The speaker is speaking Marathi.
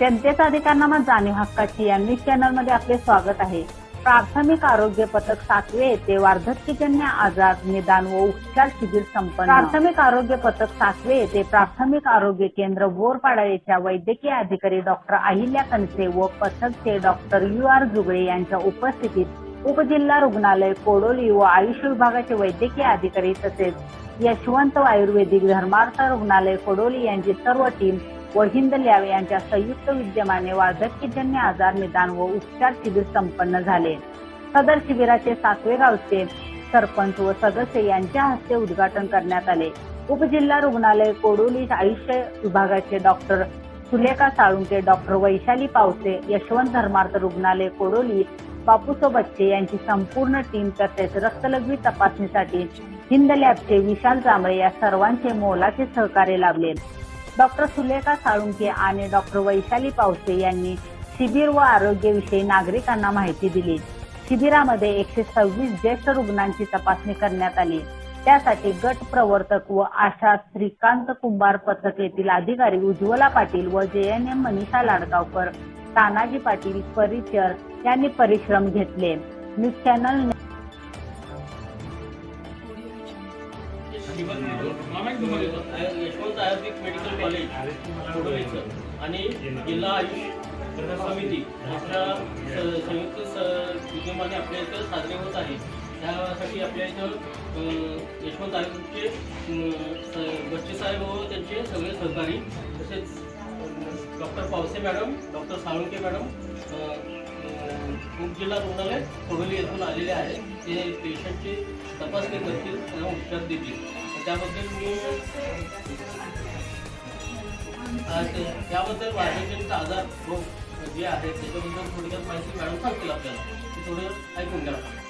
जनतेचा अधिकारनामा जाणीव हक्काची या न्यूज चॅनलमध्ये आपले स्वागत आहे. प्राथमिक आरोग्य पथक सातवे येथे वार्धक्यजन्य आजार निदान व उपचार शिबिर संपन्न. प्राथमिक आरोग्य पथक सातवे येथे प्राथमिक आरोग्य केंद्र बोरपाडा येथील वैद्यकीय अधिकारी डॉक्टर अहिल्या कनसे व पथकचे डॉक्टर यू आर जुगळे यांच्या उपस्थितीत उपजिल्हा रुग्णालय कोडोली व आयुष विभागाचे वैद्यकीय अधिकारी तसेच यशवंत आयुर्वेदिक धर्मार्थ रुग्णालय कोडोली यांची सर्व टीम व हिंद लॅब यांच्या संयुक्त विद्यमाने वार्धक्यजन्य आजार निदान व उपचार शिबिर संपन्न झाले. सदर शिबिराचे सातवे गावचे सरपंच व सदस्य यांच्या हस्ते उद्घाटन करण्यात आले. उपजिल्हा रुग्णालय कोडोली आयुष्य विभागाचे डॉक्टर सुलेखा साळुंके डॉक्टर वैशाली पावसे यशवंत धर्मार्थ रुग्णालय कोडोली बापूसो बच्चे यांची संपूर्ण टीम तसेच रक्तलघवी तपासणीसाठी हिंद लॅबचे विशाल जांभळे या सर्वांचे मोलाचे सहकार्य लाभले. डॉक्टर सुलेखा साळुंके आणि डॉक्टर वैशाली पावसे यांनी शिबिर व आरोग्याविषयी नागरिकांना माहिती दिली. शिबिरामध्ये एकशे सव्वीस ज्येष्ठ रुग्णांची तपासणी करण्यात आली. त्यासाठी गट प्रवर्तक व आशा श्रीकांत कुंभार पथक येथील अधिकारी उज्ज्वला पाटील व J N M Manisha Ladgaonkar Tanaji Patil परिचर यांनी परिश्रम घेतले. News channel Yashwant ayurvedic medical college आणि जिल्हा आयुष समिती यांच्या संयुक्त विद्यमाने आपल्या इथं साजरे होत आहे. त्यासाठी आपल्या इथं यशवंत आयुर्वेदचे अं, बच्चे साहेब व त्यांचे सगळे सहकारी तसेच doctor Pawase madam doctor Salunkhe madam अं, अं, रुग्णालय कोहली येथून आलेले आहे. ते पेशंटची तपासणी करतील त्यांना उपचार देतील. त्याबद्दल मी त्याबद्दल वाढवलेले आजार जे आहे त्याच्याबद्दल थोडक्यात माहिती मॅडम सांगतील आपल्याला. ते थोडं ऐकून घ्या.